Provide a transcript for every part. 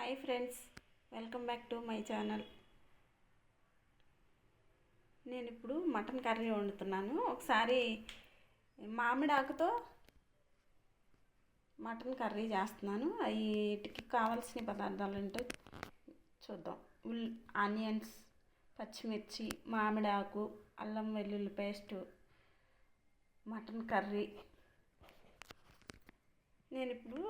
Hi friends welcome back to my channel. నేను ఇప్పుడు mutton curry వండుతున్నాను. ఒకసారి మామిడి ఆకుతో మటన్ కర్రీ చేస్తున్నాను. వీటికి కావాల్సిన పదార్థాలు ఏంటో చూద్దాం. ఉల్ ఆనియన్స్ పచ్చిమిర్చి మామిడి ఆకు అల్లం వెల్లుల్లి పేస్టు మటన్ కర్రీ. నేను ఇప్పుడు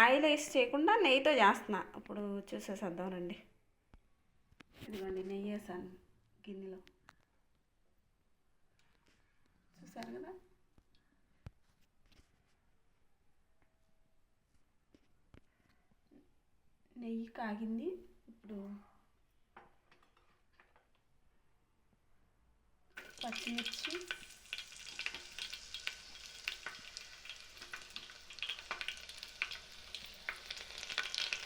ఆయిల్ వేసి చేయకుండా నెయ్యితో చేస్తున్నా. ఇప్పుడు చూసేసేద్దాం రండి. ఇదిగోండి నెయ్యి వేసాను గిన్నెలో. చూసారు కదా? నెయ్యి కాగింది. ఇప్పుడు పచ్చిమిర్చి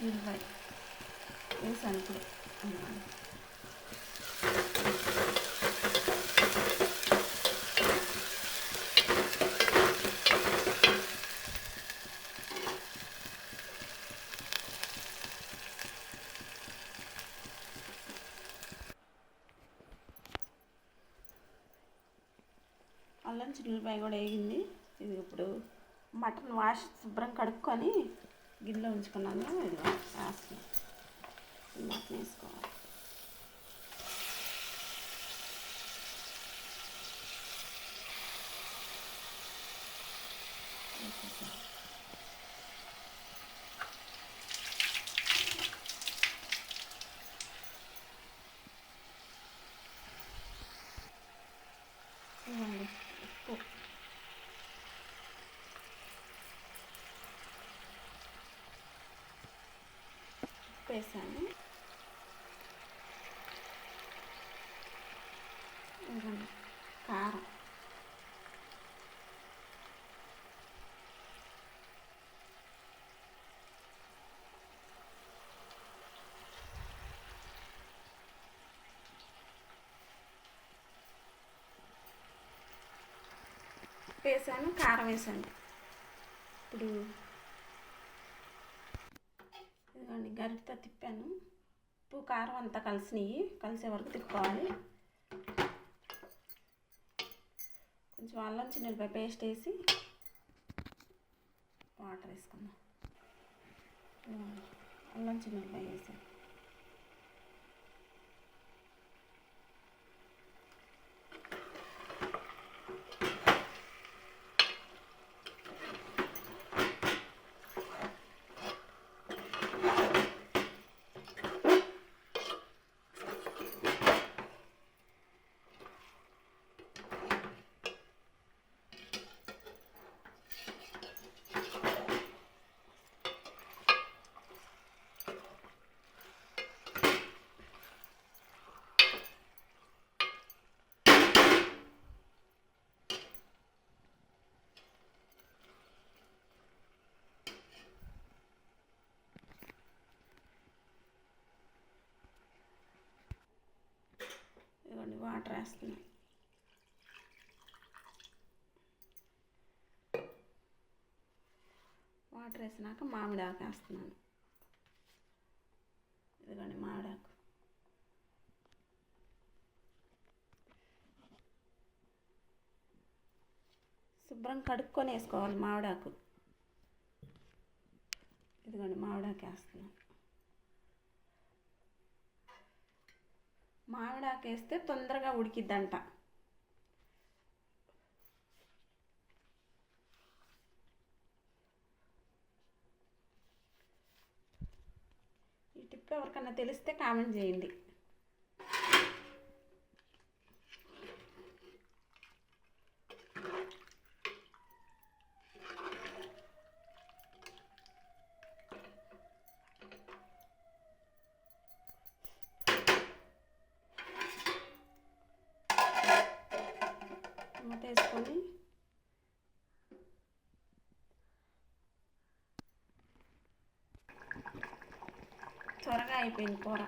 ఇవన్నీ అల్లం చిల్లిపాయ అన్నమాట. అల్లం చిల్లిపాయ కూడా వేగింది ఇది ఇప్పుడు మటన్ వాష్ శుభ్రం కడుక్కొని గిన్నెలో ఉంచుకున్నాను. ఇది మటన్ వేసుకోవాలి. వేసేసాను. ఇవ్వండి ఉప్పు ఉప్పు వేసాను కారం. వేసాను కారం వేసాను. ఇప్పుడు ఇదిగోండి గరిటితో తిప్పాను. ఉప్పు కారం అంతా కలిసినవి కలిసే వరకు తిప్పుకోవాలి. కొంచెం అల్లం చిన్నపై పేస్ట్ వేసి వాటర్ వేసుకుందాం. అల్లం చిన్నపై వేసాను. వాటర్ వేస్తున్నాను వాటర్ వేసినాక మామిడాకు వేస్తున్నాను ఇదిగోండి మామిడాకు. శుభ్రం కడుక్కొని వేసుకోవాలి మామిడాకు. ఇదిగోండి మామిడాకు వేస్తున్నాను. మామిడాకేస్తే తొందరగా ఉడికిద్దంట. ఈ టిప్ ఎవరికన్నా తెలిస్తే కామెంట్ చేయండి. త్వరగా అయిపోయింది కూర.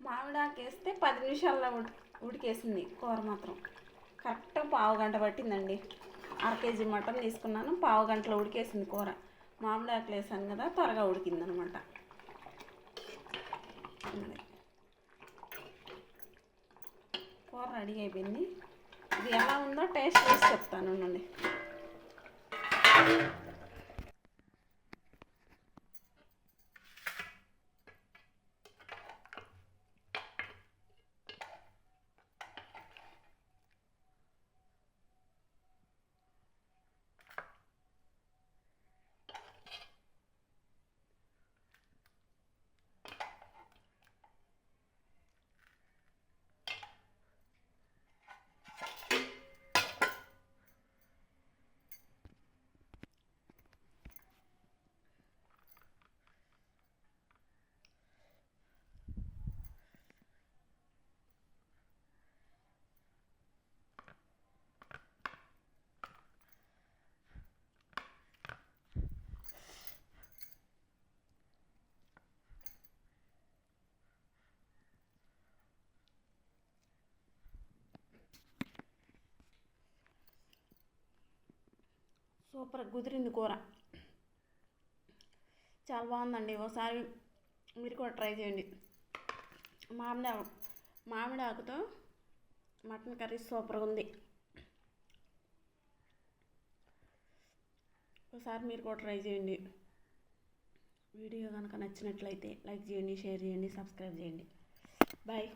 మామిడాకు వేస్తే పది నిమిషాల్లో ఉడి ఉడికేసింది కూర మాత్రం. కరెక్ట్ పావు గంట పట్టిందండి. అర కేజీ మటన్ తీసుకున్నాను పావు గంటలో ఉడికేసింది కూర. మామిడాకులు వేసాను కదా త్వరగా ఉడికింది అనమాట కూర రెడీ అయిపోయింది. ఇది ఎలా ఉందో టేస్ట్ చేసి చెప్తాను ఉండండి. సూపర్ కుదిరింది కూర. చాలా బాగుందండి. ఒకసారి మీరు కూడా ట్రై చేయండి. మామిడి మామిడి ఆకుతో మటన్ కర్రీ సూపర్గా ఉంది. ఒకసారి మీరు కూడా ట్రై చేయండి. వీడియో కనుక నచ్చినట్లయితే లైక్ చేయండి షేర్ చేయండి సబ్స్క్రైబ్ చేయండి. బాయ్.